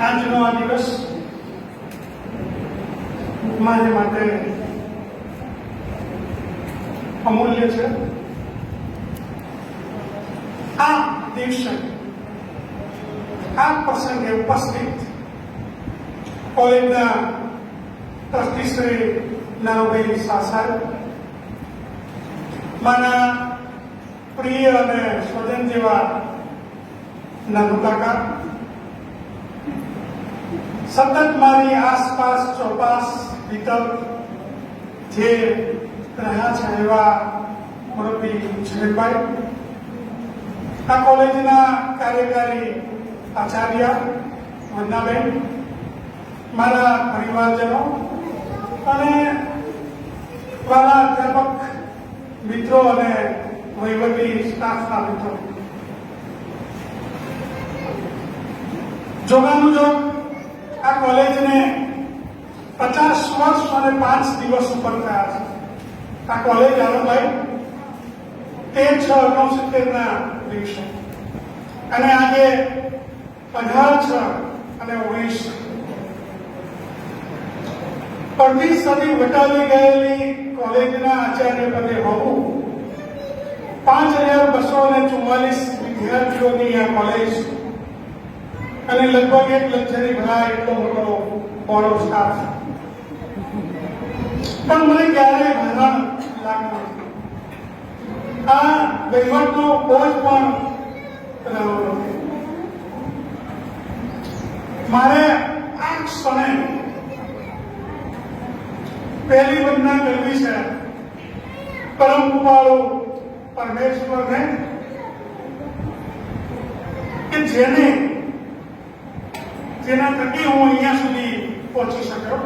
આજનો આ દિવસ મારી માટે અમૂલ્ય છે. આ દિવસે આ પ્રસંગે ઉપસ્થિત કોલેજના ટ્રસ્ટી શ્રી નાવભાઈ શાહ મારા પ્રિય અને સ્વજન જેવા નાનુ કાકા સતત મારી આસપાસ ચોપાસ વિતર જે રહ્યા છે એવા મુરબ્બી જમીનભાઈ. આ કોલેજના કાર્યકારી આચાર્ય વંદાબેન મારા પરિવારજનો અને મારા અધ્યાપક મિત્રો અને વહીવટી સ્ટાફના મિત્રો. જોગાનુજોગ આ કોલેજને પચાસ વર્ષ અને પાંચ દિવસ ઉપર થયા છે. આ કોલેજ આરંભાઈ તેર છ ઓગણસિત્તેર ના દિવસે. અને આજે અઢાર છ અને ઓગણીસ. અડધી સદી વટાવી ગયેલી કોલેજના આચાર્ય પદે હોવું પાંચ હજાર બસો અને ચુમ્માલીસ વિદ્યાર્થીઓની આ કોલેજ અને લગભગ એક લક્ષરી ભરાય એટલો મોટો બોળો સ્ટાફ પણ મને ક્યારે ભારણ લાગતું આ વહીવટનો બોજ પણ રહ્યો મારે આ ક્ષણે પહેલી વંદના કરવી છે. પરમ કૃપાળુ પરમેશ્વરને, કે જેને જેના થકી હું અહીંયા સુધી પહોંચી શક્યો.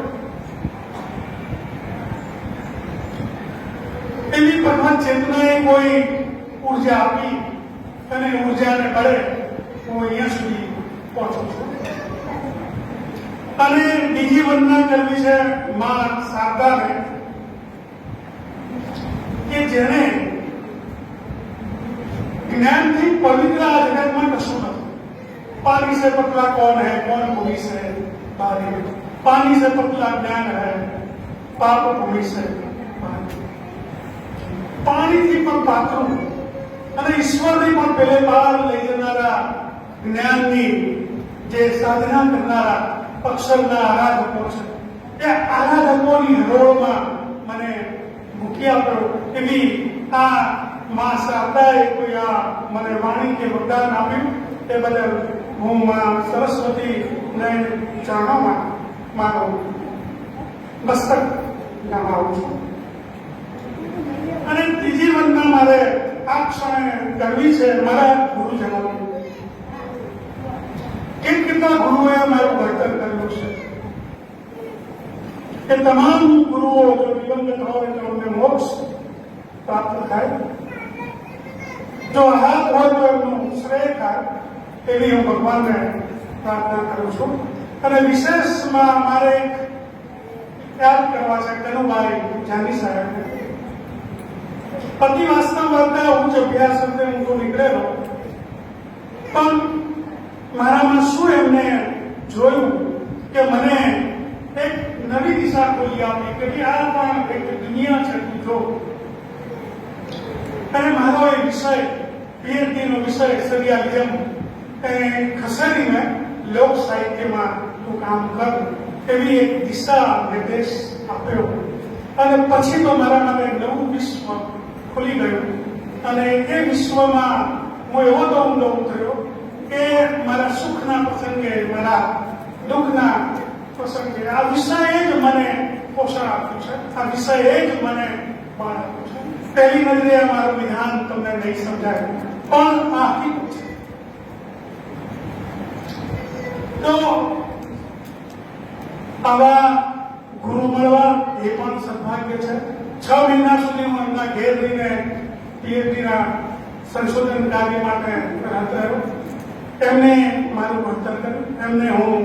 એવી પરમાન ચેતનાએ કોઈ ઊર્જા આપી અને ઉર્જાને બળે હું અહીંયા સુધી પહોંચું છું. અને બીજી વંદના કરવી છે માં શારદાને કે જેને જ્ઞાનથી પવિત્ર આ જગતમાં કશું નથી. पानी से पतला कौन है कौन भूमि से बाहरी पानी से पतला ज्ञान है पाप भूमि से बाहरी પાણીથી પણ પાતળું અને ઈશ્વરની પણ પેલે પાર લઈ જનારા જ્ઞાનની જે સાધના કરનારા અક્ષરના આરાધકો છે એ આરાધકોની હરોળમાં મને મૂકી આપ્યો એવી આ મા શારદાએ કોઈ આ મને વાણી કે વરદાન આપ્યું એ બદલ હું માં સરસ્વતી ને ચરણોમાં મારો મસ્તક નમાવું છું. અને ત્રીજી વંદના મારે આ ક્ષણે કરવી છે મારા ગુરુજનોની. કેમ કેટલા ગુરુઓએ મારું ઘડતર કર્યું છે. એ તમામ ગુરુઓ જો દિવંગત હોય તો અમને મોક્ષ પ્રાપ્ત થાય. જો હાથ હોય તો એમનું શ્રેય થાય. એવી હું ભગવાનને પ્રાર્થના કરું છું. અને વિશેષમાં મારે યાદ કરવા છે કનુભાઈ જાની સાહેબ. પતિ વાસ્તવ વર્તા ઉચ્ચ અભ્યાસ અંતે હું તો નીકળેલો. પણ મારામાં શું એમને જોયું કે મને એક નવી દિશા ખોલી આપી કે આ પણ એક દુનિયા છે, તું જો. અને મારો એ વિષય પીએચડી નો વિષય સરિયાલિઝમ એને ખસેડીને લોક સાહિત્યમાં તું કામ કર એવી એક દિશા નિર્દેશ આપ્યો. અને પછી તો મારા માટે નવું વિશ્વ ખુલી ગયું. અને એ વિશ્વમાં હું એવો તો ઊંડો ઉતર્યો કે મારા સુખના પ્રસંગે, મારા દુઃખના પ્રસંગે આ વિષયે જ મને પોષણ આપ્યું છે. આ વિષયે જ મને બળ આપ્યું છે. પહેલી નજરે મારું વિધાન તમને નહીં સમજાય. પણ આ હકીકત છે આવા ગુરુ મળવા એ પણ સદભાગ્ય છે. છ મહિના સુધી હું એમના ઘેર રહીને પીએચડીના સંશોધન કાર્ય માટે રહેતો રહ્યો એમને મારું ભણતર કર્યું. એમને હું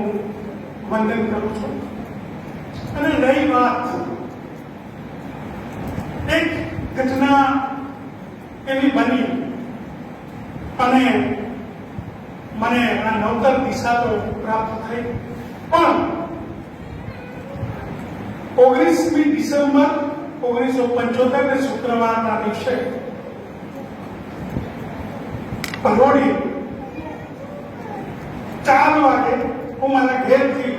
વંદન કરું છું. અને રહી વાત એક ઘટના એવી બની અને મને આ નવતર દિશા તો પ્રાપ્ત થઈ. પણ ઓગણીસમી ડિસેમ્બર ઓગણીસો પંચોતેર ને શુક્રવારના દિવસે પરોડી ચાર વાગે હું મારા ઘેરથી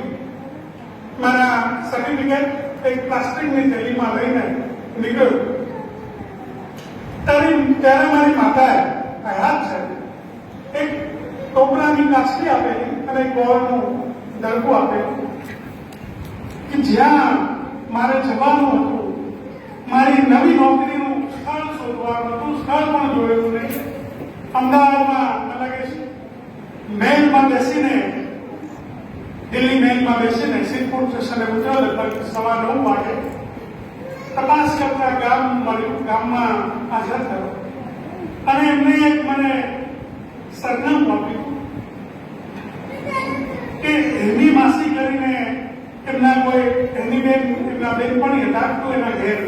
મારા સર્ટિફિકેટ એક પ્લાસ્ટિકની થેલીમાં લઈને નીકળ્યો. ત્યારે ત્યારે મારી માતાએ, આ છે, એક ટોપરાની કાચલી આપેલી અને ગોળનું દડકું આપેલું કે જ્યાં મારે જવાનું હતું, મારી નવી નોકરીનું સ્થળ શોધવાનું હતું, સ્થળ પણ જોયેલું નહીં. અમદાવાદમાં મને લાગે છે મેલમાં બેસીને, દિલ્હી મેલમાં બેસીને સિદ્ધપુર સ્ટેશને ઉતર્યો લગભગ સવા નવ વાગે. તપાસ કરતા ગામ મળ્યું, ગામમાં હાજર થયો. અને એમને એક મને સરનામું આપ્યું. કે એમની માસી કરીને એમના કોઈ, એમની બેન, એમના બેન હતા તો એના ઘેર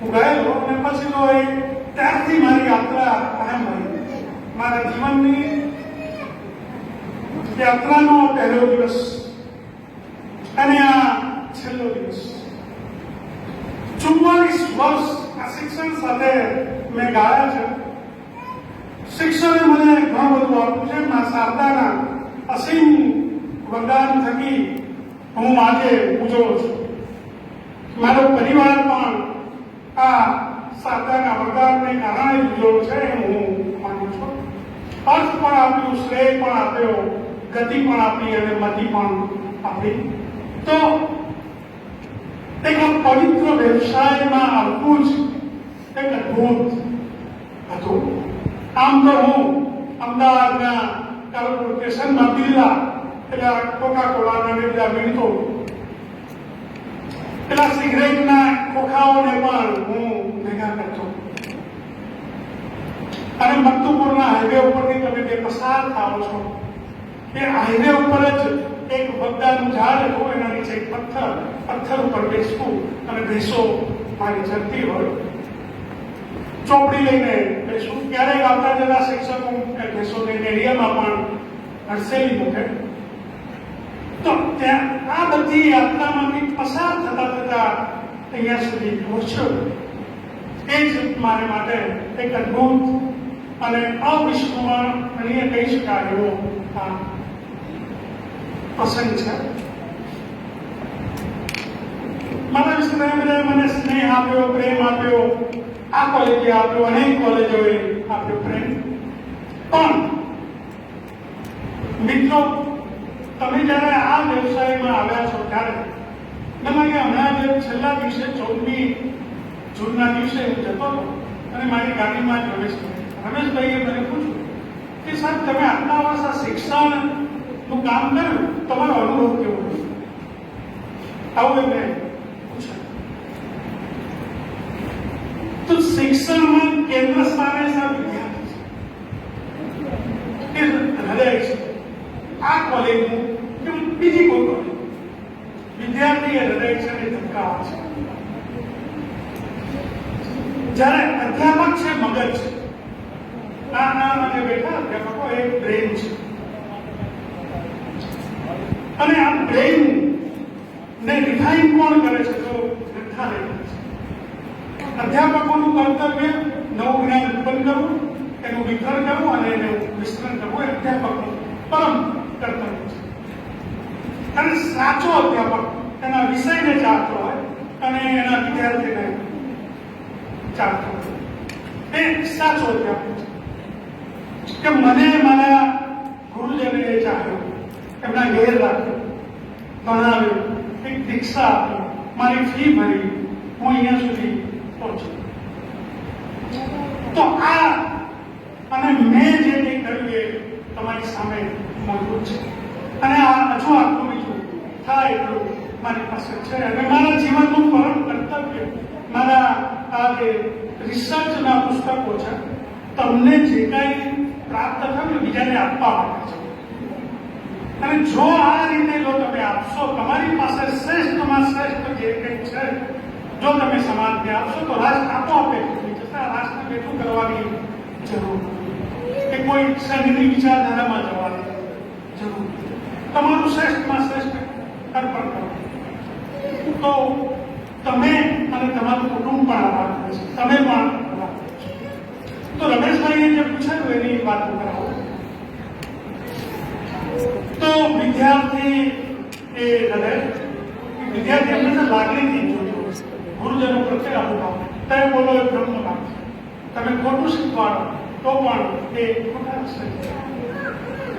હું ગયેલો અને પછી તો એ ત્યારથી મારી યાત્રા કાયમ રહી મારા જીવનની યાત્રાનો પહેલો દિવસ અને આ છેલ્લો દિવસ. ચુમ્માલીસ વર્ષ આ શિક્ષણ સાથે મેં ગાયા છે. શિક્ષણે મને ઘણું બધું આપ્યું છે. મા શારદાના અસીમ વરદાન થકી હું આજે પૂજો છું. મારો પરિવાર પણ આ શારદાના વરદાનને કારણે ઉજવ્યો છે હું માનું છું. અર્થ પણ આપ્યું, શ્રેય પણ આપ્યો, ગતિ પણ આપી અને મતિ પણ આપી. તો એક પવિત્ર વ્યવસાયમાં આવવું જ એક અદભુત હતું. આમ તો હું અમદાવાદના કાલુપુર સ્ટેશનમાં પેલા કોકા કોલાના ને બધા મિનિટો પેલા સિગરેટના ખોખાઓને પણ હું ભેગા કરતો. અને મક્તુપુરના હાઈવે ઉપરથી તમે જે પસાર થાઓ છો. એ હાઈવે ઉપર જ એક બગદાનું ઝાડ હતું. એના નીચે એક પથ્થર પથ્થર ઉપર બેસવું અને ભેંસો મારી જતી હોય. ચોપડી લઈને બેસવું ક્યારેક આવતા જતા શિક્ષકો એ ભેંસોને એરિયામાં પણ હડસેલી મૂકે. તો ત્યાં આ બધી યાત્રામાંથી પસાર થતા થતા અહીંયા સુધી પહોંચ્યો. એ જ મારે માટે એક અદભુત અને અવિસ્મરણીય કહી શકાય એવો આ પ્રસંગ છે. મારા વિશ્વનાથે મને સ્નેહ આપ્યો, પ્રેમ આપ્યો. આ કોલેજે આપણે અનેક કોલેજોએ આપણે પ્રેમ પણ, મિત્રો, તમે જ્યારે આ વ્યવસાયમાં આવ્યા છો ત્યારે મને હમણાં જે છેલ્લા દિવસે ચૌદમી જૂનના દિવસે હું જતો હતો અને મારી ગાડીમાં જ રમેશ રમેશભાઈએ મને પૂછ્યું કે, સાહેબ, તમે આટલા વર્ષ શિક્ષણનું કામ કર્યું? તમારો અનુભવ કેવો આવું એમને પૂછ્યું તો શિક્ષણમાં કેન્દ્ર સ્થાને આ કોલેજનું બીજી કોઈ કોલેજ. હૃદય છે અને ધબકાવ છે. જ્યારે અધ્યાપક છે, મગજ છે. આ ના મને બેઠા અધ્યાપકો એ બ્રેન છે. અને આ બ્રેન ને રિફાઇન કોણ કરે છે તો ગ્રંથાલય કરે છે. અધ્યાપકોનું કર્તવ્ય નવું જ્ઞાન ઉત્પન્ન કરવું એનું વિતરણ કરવું અને એનું વિસ્તરણ કરવું એ અધ્યાપકનું પરમ કર્તવ્ય છે. અને સાચો અધ્યાપક એના વિષયને જાણતો હોય અને એના વિદ્યાર્થીને જાણતો હોય. એ સાચો અધ્યાપક છે. કે મને મારા ગુરુજને એ ચાહ્યો એમના ઘેર રાખ્યો ભણાવ્યો, એક દીક્ષા આપી, મારી ફી ભરી, હું અહીંયા સુધી તો આ અને મેં જે કંઈ કર્યું એ તમારી સામે મોજૂદ છે. અને આ હજુ આટલું બીજું થાય એટલું મારી પાસે છે. અને મારા જીવનનું પરમ કર્તવ્ય, મારા આ જે રિસર્ચના પુસ્તકો છે, તમને જે કાંઈ પ્રાપ્ત થયું બીજાને આપવા માટે છે. અને જો આ રીતે જો તમે આપશો, તમારી પાસે શ્રેષ્ઠમાં શ્રેષ્ઠ જે કંઈક છે જો તમે સમાજને આપશો તો રાષ્ટ્ર આપો આપે છતાં આ રાષ્ટ્ર બેઠું કરવાની જરૂર. કે કોઈ સંઘની વિચારધારામાં જવાની જરૂર. તમારું શ્રેષ્ઠમાં શ્રેષ્ઠ અર્પણ કરો તો તમે અને તમારું કુટુંબ પણ છે તમે પણ. તો રમેશભાઈએ જે પૂછેલું એની વાત કરાવો તો વિદ્યાર્થી એ લડે વિદ્યાર્થી હંમેશા લાગણીથી જોજો ગુરુજનો પ્રત્યે અનુભવ તમે બોલો એ બ્રહ્મ વાત છે. તમે ખોટું શીખવાડો, તો પણ એ ખોટા હશે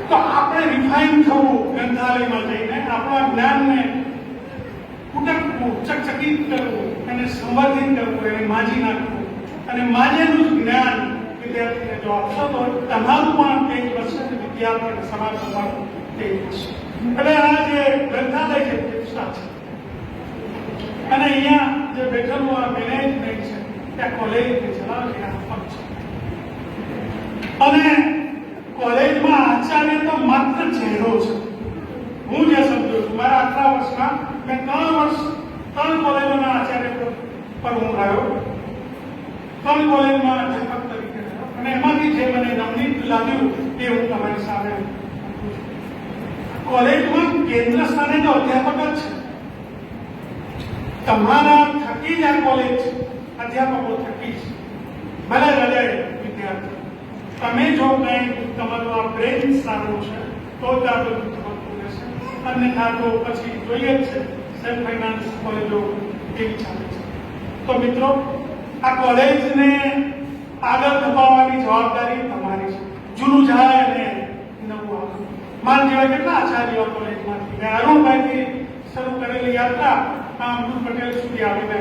તો આપણે રિફાઇન થવું ગ્રંથાલયમાં જઈને, આપણા જ્ઞાનને કુટકવું, ચકચકિત કરવું, એને સંવર્ધિત કરવું, એને માજી નાખવું. અને માજેલું જ જ્ઞાન વિદ્યાર્થીને જો આપશો તો તમારું પણ તે અને વિદ્યાર્થીને સમાજ તમારું તે વધશે એટલે આ જે ગ્રંથાલય છે તે છે અને અહીંયા જે બેઠેલું આ મેનેજમેન્ટ છે, ત્યાં કોલેજ ચલાવે છે આ છે. અને કોલેજમાં આચાર્ય તો માત્ર ચહેરો છે. હું જે સમજુ છું, મારા આટલા વર્ષમાં મેં ત્રણ વર્ષ, ત્રણ કોલેજોના આચાર્ય પર હું રહ્યો. ત્રણ કોલેજમાં અધ્યાપક તરીકે અને એમાંથી જે મને નવનીત લાગ્યું તે હું તમારી સામે. કોલેજમાં કેન્દ્ર સ્થાને તો અધ્યાપક જ છે તમારા થકી જ આ કોલેજ અધ્યાપકો થકી જ. ભલે ભલે વિદ્યાર્થી. તમે જો કંઈ તમારું આ બ્રેન સારું છે, તો જ આ બધું થતું રહેશે. અન્યથા તો પછી જોઈએ જ છે સેલ્ફ ફાઇનાન્સ કોલેજો કેવી ચાલે છે. તો મિત્રો, આ કોલેજને આગળ ધપાવવાની જવાબદારી તમારી છે. જૂનું જાય અને નવું આવે. માન જેવા કેટલા આચાર્ય કોલેજમાંથી મેં અરુણભાઈથી શરૂ કરેલી યાત્રા આ પટેલ સુધી આવીને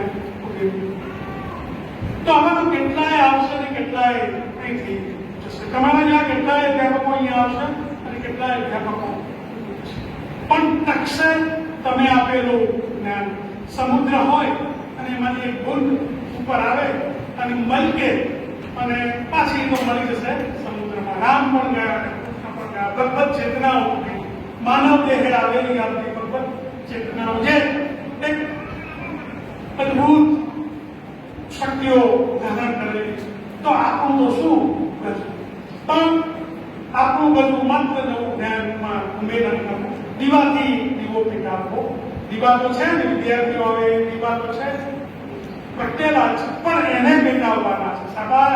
તો આમાંનું કેટલાય આવશે અને કેટલાય અહીંથી જશે. તમારા જ્યાં કેટલાય અધ્યાપકો અહીંયા આવશે અને કેટલાય અધ્યાપકો પણ તક્ષે તમે આપેલું જ્ઞાન સમુદ્ર હોય અને એમાંથી એક બુંદ ઉપર આવે અને મલકે અને પાછી તો મળી જશે સમુદ્રમાં. રામ પણ ગયા કૃષ્ણ પણ ગયા. ભગવત ચેતનાઓ માનવ દેહે આવેલી આપણી ભગવત ચેતનાઓ જે એક અદ્ભુત શક્તિઓ ધારણ કરેલી છે. તો આપણું તો શું પણ આપણું બધું માત્ર નવું જ્ઞાનમાં ઉમેરણ કરવું દીવાથી દીવો પેટાવવો દીવા તો છે ને, વિદ્યાર્થીઓ હવે દીવા તો છે પટેલા છે પણ એને પેટાવવાના છે. સાદા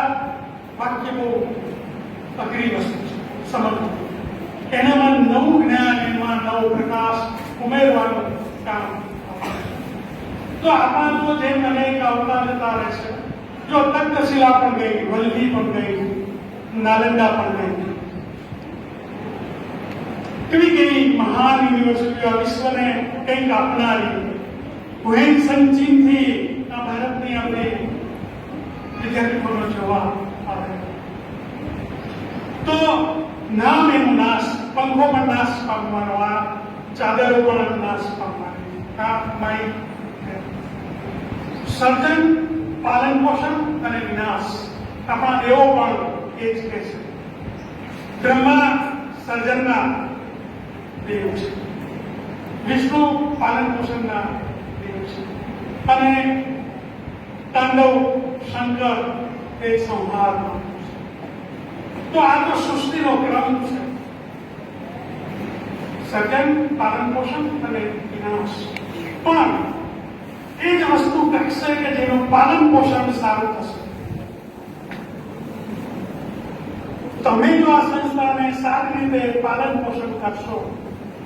વાક્ય બહુ અઘરી વસ્તુ છે. સમજવું એનામાં નવું જ્ઞાન, એમાં નવો પ્રકાશ ઉમેરવાનું કામ તો આમાં તો જેમ અનેક આવતા જતા રહેશે જો તક્ષશિલા પણ ગઈ વલ્લભી પણ ગઈ નાલંદા પણ ગઈ કેવી કેવી મહાન યુનિવર્સિટીઓ આ વિશ્વને કંઈક આપનારી હુએન સંચિનથી આ ભારતની આપણે વિદ્યાર્થીઓનો જવાબ આવે તો નામ એનું નાશ પંખો પણ નાશ પામવાનો આ ચાદરો પણ નાશ પામવાની આ મારી સર્જન, પાલન પોષણ અને વિનાશ. આપણા દેવો પણ એ જ કહે છે. બ્રહ્મા સર્જનના દેવ છે. વિષ્ણુ પાલન પોષણના દેવ છે. અને તાંડવ, શંકર એ સંહારનો તો આ તો સૃષ્ટિનો ક્રમ છે. સર્જન, પાલન પોષણ અને વિનાશ. પણ એ જ વસ્તુ કરશે કે જેનું પાલન પોષણ સારું થશે તમે જો આ સંસ્થાને સારી રીતે પાલન પોષણ કરશો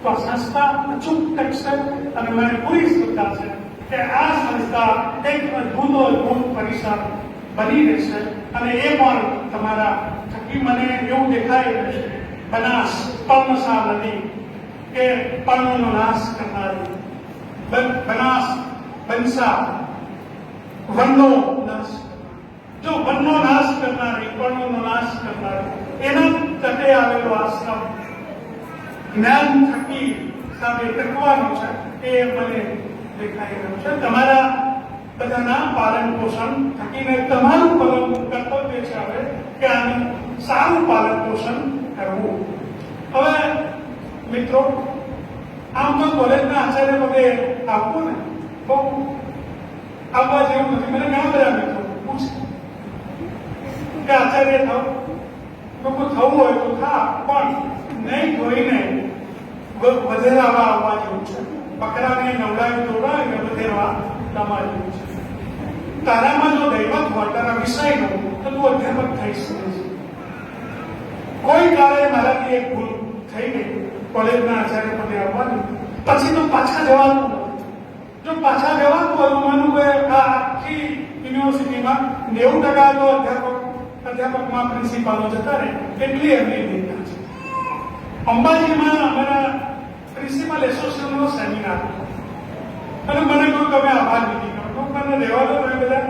તો આ સંસ્થા અચૂક ટકશે અને મને પૂરી શ્રદ્ધા છે કે આ સંસ્થા એક અદભુત અદભુત પરિસર બની રહેશે અને એ પણ તમારા થકી મને એવું દેખાઈ રહેશે બનાસ પર્ણસા નદી કે પર્ણનો નાશ કરનારી બનાસ બંસા વનનો નાશ જો વનનો નાશ કરનાર પર્ણનો નાશ કરનાર, એના તટે આવેલો આશ્રમ, જ્ઞાન થકી સામે ટકવાનું છે એ મને દેખાઈ રહ્યું છે. તમારા બધાના પાલન પોષણ થકીને તમારું પરમ કર્તવ્ય છે હવે કે આનું સારું પાલન પોષણ કરવું. હવે મિત્રો, આમ તો કોલેજના આચાર્ય પદે આપવું ને બહુ આવવા જેવું નથી મને ઘણા બધા મિત્રો પૂછે કે આચાર્ય થાવ લોકો થવું હોય તો થા પણ નહીં ધોઈને વધેરાવા આવવા જેવું છે બકરાને નવડાવી તોડાવીને વધેરવા તમારે જેવું છે તારામાં જો દૈવત હોય તારા વિષયનો તો તું અધ્યાપક થઈ શકે છે કોઈ કાળે મારાથી એક ભૂલ થઈ ગઈ કોલેજના આચાર્ય પદે આવવાની પછી તો પાછા જવાનું. જો પાછા લેવાનું હોય માનું કે આખી યુનિવર્સિટીમાં નેવું ટકા તો અધ્યાપક, અધ્યાપકમાં પ્રિન્સિપાલો જતા રહે એટલી એમની નિંદા છે અંબાજીમાં અમારા પ્રિન્સિપલ એસોસિએશનનો સેમિનાર. અને મને કહ્યું તમે આભાર વિધિ કરો મને લેવા દો, તમે બધા